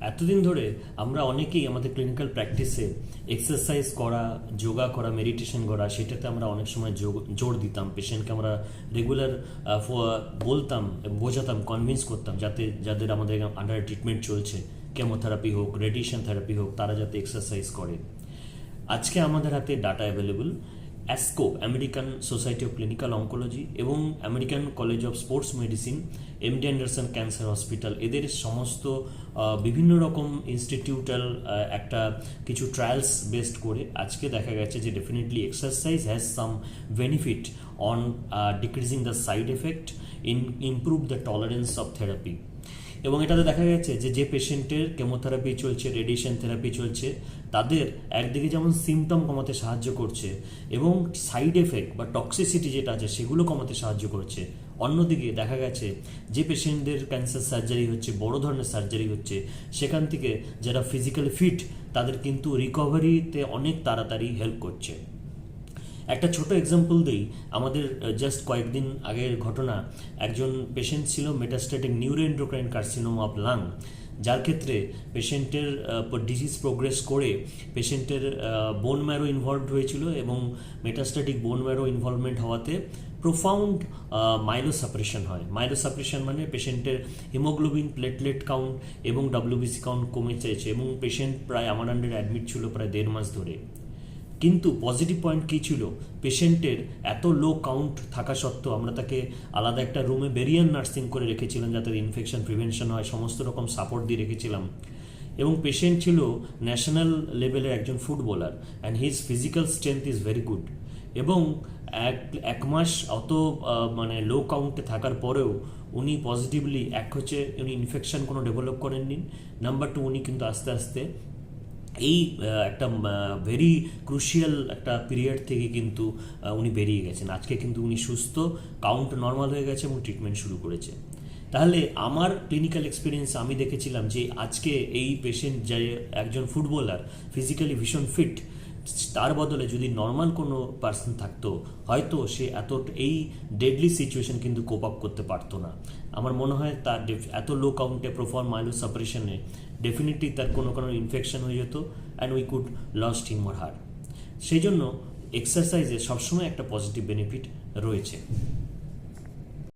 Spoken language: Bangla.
এতদিন ধরে আমরা অনেকেই আমাদের ক্লিনিক্যাল প্র্যাকটিসে এক্সারসাইজ করা যোগা করা মেডিটেশন করা, সেটাতে আমরা অনেক সময় জোর দিতাম। পেশেন্টকে আমরা রেগুলার বলতাম বোঝাতাম কনভিন্স করতাম যাতে, যাদের আমাদের আন্ডার ট্রিটমেন্ট চলছে কেমোথেরাপি হোক রেডিয়েশন থেরাপি হোক, তারা যাতে এক্সারসাইজ করে। আজকে আমাদের হাতে data available ASCO American Society of Clinical Oncology এবং American College of Sports Medicine MD Anderson Cancer Hospital এদের সমস্ত বিভিন্ন রকম ইনস্টিটিউটাল একটা কিছু ট্রায়ালস বেসড করে আজকে দেখা গেছে যে definitely exercise has some benefit on decreasing the side effect in improve the tolerance of therapy এবং এটাতে দেখা গেছে যে যে পেশেন্টের কেমোথেরাপি চলছে রেডিয়েশন থেরাপি চলছে তাদের একদিকে যেমন সিমটম কমাতে সাহায্য করছে এবং সাইড এফেক্ট বা টক্সিসিটি যেটা আছে সেগুলো কমাতে সাহায্য করছে। অন্যদিকে দেখা গেছে যে পেশেন্টদের ক্যান্সার সার্জারি হচ্ছে, বড় ধরনের সার্জারি হচ্ছে, সেখান থেকে যারা ফিজিক্যালি ফিট তাদের কিন্তু রিকভারিতে অনেক তাড়াতাড়ি হেল্প করছে। একটা ছোট এক্সাম্পল দিই, আমাদের জাস্ট কয়েকদিন আগের ঘটনা, একজন পেশেন্ট ছিল metastatic neuroendocrine carcinoma of lung যার ক্ষেত্রে পেশেন্টের ডিজিজ প্রোগ্রেস করে পেশেন্টের বোন ম্যারো ইনভলভড হয়েছিল এবং মেটাস্টাটিক বোন ম্যারো ইনভলভমেন্ট হওয়াতে প্রোফাউন্ড মাইলোসাপ্রেশন হয়। মাইলোসাপ্রেশন মানে পেশেন্টের হিমোগ্লোবিন প্লেটলেট কাউন্ট এবং ডাব্লিউবিসি কাউন্ট কমে চাইছে এবং পেশেন্ট প্রায় আমার আন্ডারে অ্যাডমিট ছিল প্রায় দেড় মাস ধরে। কিন্তু পজিটিভ পয়েন্ট কী ছিল? পেশেন্টের এত লো কাউন্ট থাকা সত্ত্বেও আমরা তাকে আলাদা একটা রুমে বেরিয়ান নার্সিং করে রেখেছিলাম যাতে ইনফেকশন প্রিভেনশন হয়, সমস্ত রকম সাপোর্ট দিয়ে রেখেছিলাম। এবং পেশেন্ট ছিল ন্যাশনাল লেভেলের একজন footballer and his physical strength is very good এবং এক এক মাস অত মানে লো কাউন্টে থাকার পরেও উনি পজিটিভলি এক হচ্ছে উনি ইনফেকশন কোনো ডেভেলপ করেননি। নাম্বার টু উনি কিন্তু আস্তে আস্তে এই একটা ভেরি ক্রুশিয়াল একটা পিরিয়ড থেকে কিন্তু উনি বেরিয়ে গেছেন। আজকে কিন্তু উনি সুস্থ কাউন্ট নর্মাল হয়ে গেছে এবং ট্রিটমেন্ট শুরু করেছে। তাহলে আমার ক্লিনিক্যাল এক্সপিরিয়েন্স আমি দেখেছিলাম যে আজকে এই পেশেন্ট যে একজন ফুটবলার ফিজিক্যালি ভীষণ ফিট তার বদলে যদি নর্মাল কোনো পার্সন থাকতো, হয়তো সে এত, এই ডেডলি সিচুয়েশন কিন্তু কোপ আপ করতে পারতো না। আমার মনে হয় তার এত লো কাউন্টে প্রফর্ম মাইলো সাপারেশনে ডেফিনেটলি তার কোনো কোনো ইনফেকশন হয়ে যেত and we could lost him or her সেই জন্য এক্সারসাইজে সবসময় একটা পজিটিভ বেনিফিট রয়েছে।